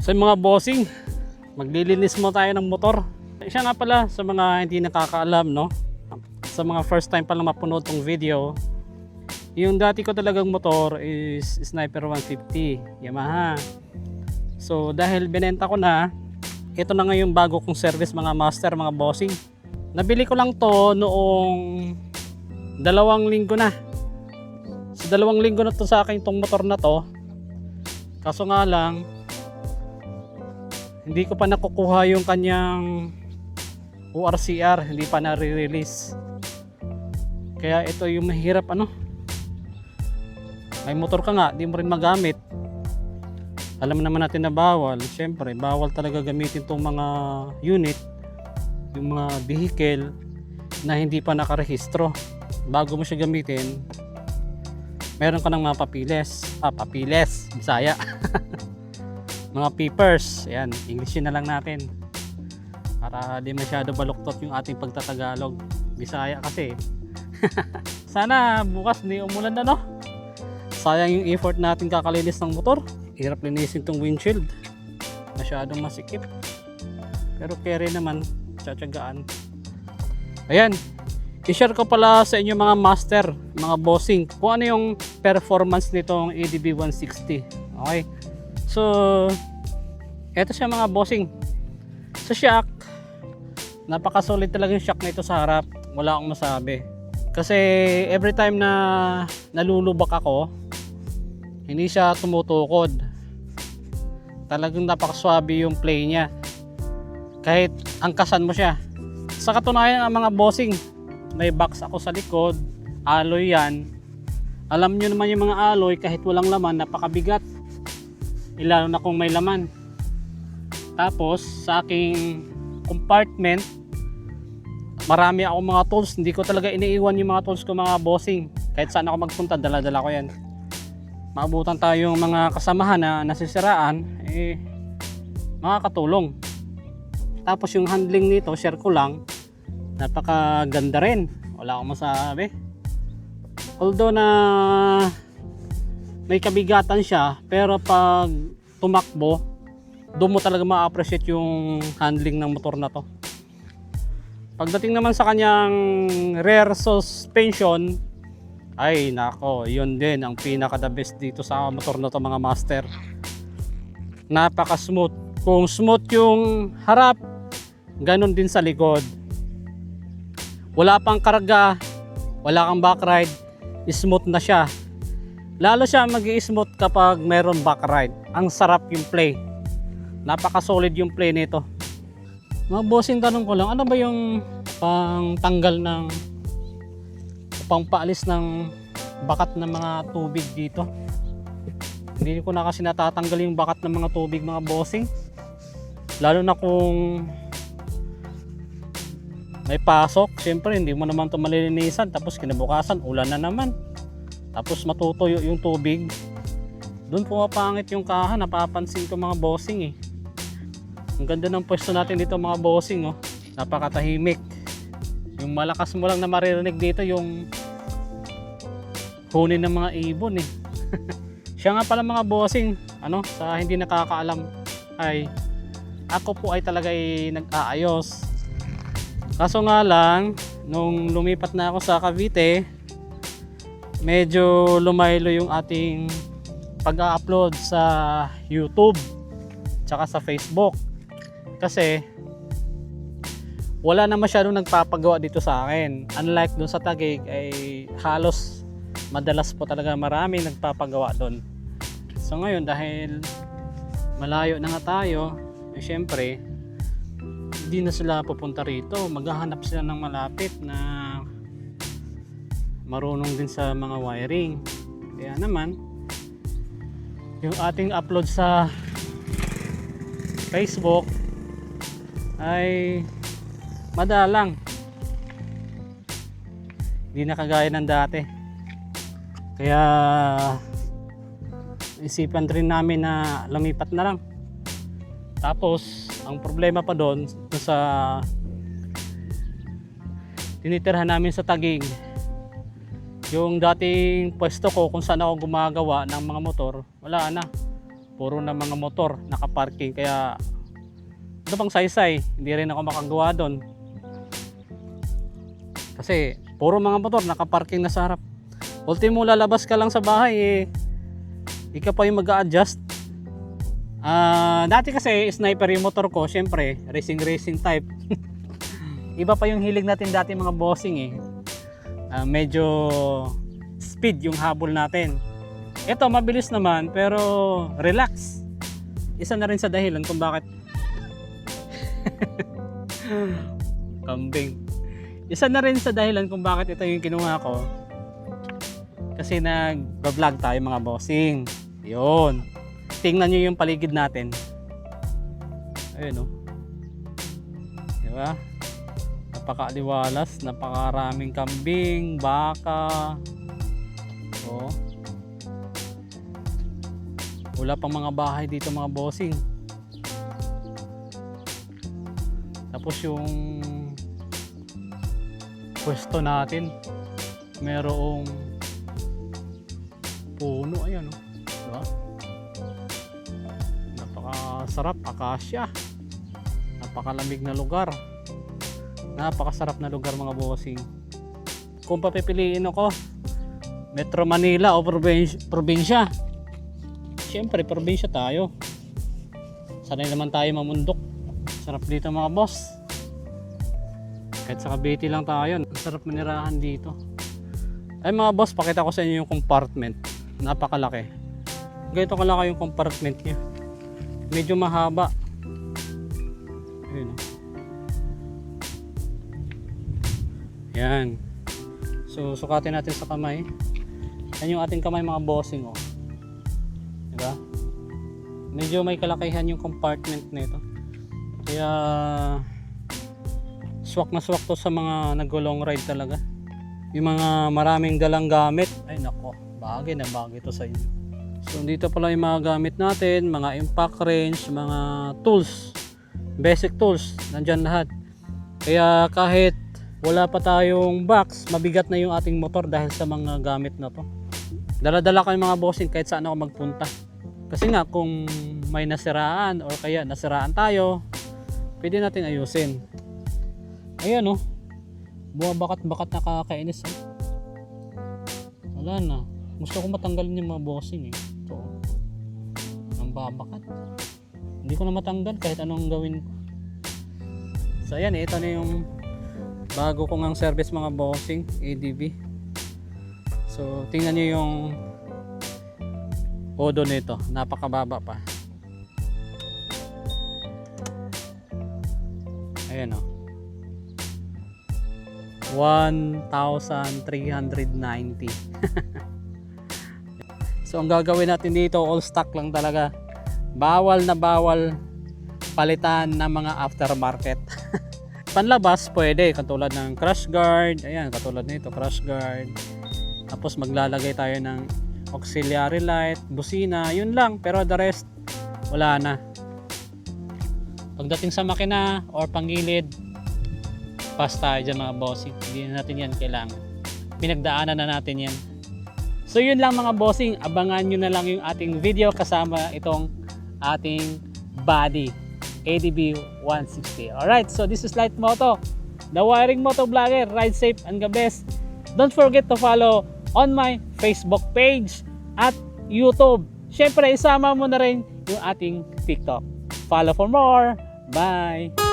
So mga bossing, maglilinis mo tayo ng motor. Siya nga pala sa mga hindi nakakaalam, no? Sa mga first time pa lang mapunod tong video, yung dati ko talagang motor is Sniper 150 Yamaha. So dahil binenta ko na, ito na ngayon bago kong service mga master, mga bossing. Nabili ko lang to noong dalawang linggo na. So dalawang linggo na to sa akin tong motor na to. Kaso nga lang, hindi ko pa nakukuha yung kanyang ORCR, hindi pa na-release. Kaya ito yung mahirap ano. May motor ka nga, di mo rin magamit. Alam naman natin na bawal. Siyempre, bawal talaga gamitin tong mga unit, yung mga vehicle na hindi pa nakarehistro. Bago mo siya gamitin, meron ka ng mga papiles. Ah, papiles. Bisaya. mga papers. Ayan, Englishin na lang natin. Para di masyado baluktot yung ating pagtatagalog. Bisaya kasi. Sana bukas hindi umulan na no. Sayang yung effort natin kakalinis ng motor. Hirap linisin tong windshield. Masyadong masikip. Pero carry naman, tsatsagaan. Ayan, i-share ko pala sa inyo mga master, mga bossing, kung ano yung performance nitong ADB 160. Okay? So, eto siya mga bossing. Sa shock, napaka-solid talaga yung shock nito sa harap. Wala akong masabi. Kasi every time na nalulubak ako, hindi siya tumutukod. Talagang napakaswabe yung play niya. Kahit angkasan mo siya. Sa katunayan ang mga bossing, may box ako sa likod, alloy yan. Alam nyo naman yung mga alloy kahit walang laman, napakabigat. Ilalo na kung may laman. Tapos sa aking compartment, marami ako mga tools. Hindi ko talaga iniiwan yung mga tools ko mga bossing. Kahit saan ako magpunta, dala-dala ko yan. Maabutan tayo yung mga kasamahan na nasisiraan, eh, makakatulong. Tapos yung handling nito, share ko lang, napakaganda rin. Wala akong masabi. Although na may kabigatan siya, pero pag tumakbo, doon mo talaga ma-appreciate yung handling ng motor na to. Pagdating naman sa kanyang rear suspension, ay nako, yun din ang pinaka the best dito sa motor na to mga master. Napaka smooth. Kung smooth yung harap, ganun din sa likod. Wala pang karga, wala kang back ride, smooth na siya. Lalo siya mag smooth kapag meron back ride. Ang sarap yung play. Napaka solid yung play nito. Mga bossing tanong ko lang, ano ba yung pang tanggal ng pang paalis ng bakat ng mga tubig dito? Hindi ko na kasi natatanggal yung bakat ng mga tubig mga bossing. Lalo na kung may pasok, syempre hindi mo naman ito malilinisan tapos kinabukasan ulan na naman. Tapos matutuyo yung tubig. Doon pumapangit yung kaha, napapansin ko mga bossing eh. Ang ganda ng pwesto natin dito mga bossing oh. Napakatahimik. Yung malakas mo lang na maririnig dito yung huni ng mga ibon eh. Siya nga pala mga bossing, ano, sa hindi nakakaalam ay ako po ay talaga ay nag-aayos. Kaso nga lang, nung lumipat na ako sa Cavite, medyo lumaylo yung ating pag-upload sa YouTube tsaka sa Facebook. Kasi wala na masyadong nagpapagawa dito sa akin. Unlike dun sa Taguig ay halos madalas po talaga marami nagpapagawa doon. So ngayon dahil malayo na nga tayo, eh, syempre hindi na sila pupunta rito. Maghahanap sila ng malapit na marunong din sa mga wiring. Kaya naman yung ating upload sa Facebook ay madalang. Hindi na kagaya ng dati. Kaya isipan rin namin na lumipat na lang. Tapos, ang problema pa doon sa tinitirhan namin sa Tagig, yung dating pwesto ko kung saan ako gumagawa ng mga motor, wala na. puro na mga motor nakaparking kaya ito pang saysay hindi rin ako makagawa doon kasi puro mga motor nakaparking na sa harap ultimo lalabas ka lang sa bahay eh ikaw pa yung mag adjust Ah, dati kasi sniper yung motor ko, syempre, racing racing type. Iba pa yung hilig natin dati mga bossing eh. Ah, medyo speed yung habol natin. Ito mabilis naman pero relax. Isa na rin sa dahilan kung bakit kambing. Isa na rin sa dahilan kung bakit ito yung kinuha ko. Kasi nag-vlog tayo mga bossing. Yun tingnan nyo yung paligid natin. Ayun o. Di ba? Napakaaliwalas, napakaraming kambing, baka. O. Wala pang mga bahay dito mga bossing. Tapos yung pwesto natin merong puno ayan o. Diba? napakasarap akasya napakalamig na lugar napakasarap na lugar mga bossing. Kung papipiliin ako Metro Manila o probinsya, probinsya. Syempre probinsya tayo. Sanay naman tayo mamundok. Sarap dito mga boss. Kahit sa Cavite lang tayo sarap manirahan dito. Ay mga boss pakita ko sa inyo yung compartment. Napakalaki. Ganito kalaki yung compartment niya. Medyo mahaba. Ayun. oh. Yan. So sukatin natin sa kamay. Yan yung ating kamay mga bossing oh. diba? Medyo may kalakihan yung compartment nito. Kaya swak na swak to sa mga nag long ride talaga. Yung mga maraming dalang gamit. Ay nako. Bagay na bagay to sa inyo. So dito pala yung mga gamit natin, mga impact wrench, mga tools, basic tools, nandyan lahat. Kaya kahit wala pa tayong box, mabigat na yung ating motor dahil sa mga gamit na to. Dala-dala kayo mga bossing kahit saan ako magpunta. Kasi nga kung may nasiraan or kaya nasiraan tayo, pwede natin ayusin. Ayan oh. Bumabakat-bakat nakakainis oh. Wala na. Gusto ko matanggalin yung mga bossing eh. Ito. oh. Ang babakat. Hindi ko na matanggal kahit anong gawin ko. So ayan eh, ito na yung bago ko ngang service mga bossing, ADB. So tingnan nyo yung odo nito. Napakababa pa. Ayan oh. 1,390. So ang gagawin natin dito, all stock lang talaga. Bawal na bawal palitan ng mga aftermarket. Panlabas pwede, katulad ng crash guard, ayan, katulad nito, crash guard. Tapos maglalagay tayo ng auxiliary light, busina, yun lang. Pero the rest, wala na. Pagdating sa makina or pangilid, pass tayo dyan mga bossing. Hindi na natin yan kailangan. Pinagdaanan na natin yan. So yun lang mga bossing, abangan nyo na lang yung ating video kasama itong ating body ADB 160. Alright, so this is Light Moto, the wiring moto vlogger, ride safe and the best. Don't forget to follow on my Facebook page at YouTube. Siyempre, isama mo na rin yung ating TikTok. Follow for more. Bye!